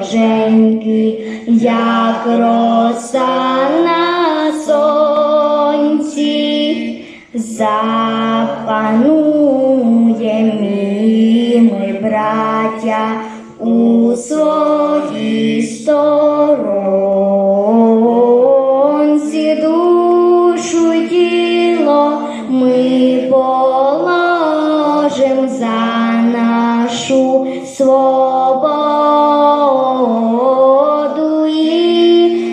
вороженьки, як роса на сонці, запануєм і ми, браття, у своїй сторонці. Душу тіло ми положим за нашу свободу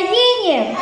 Україні!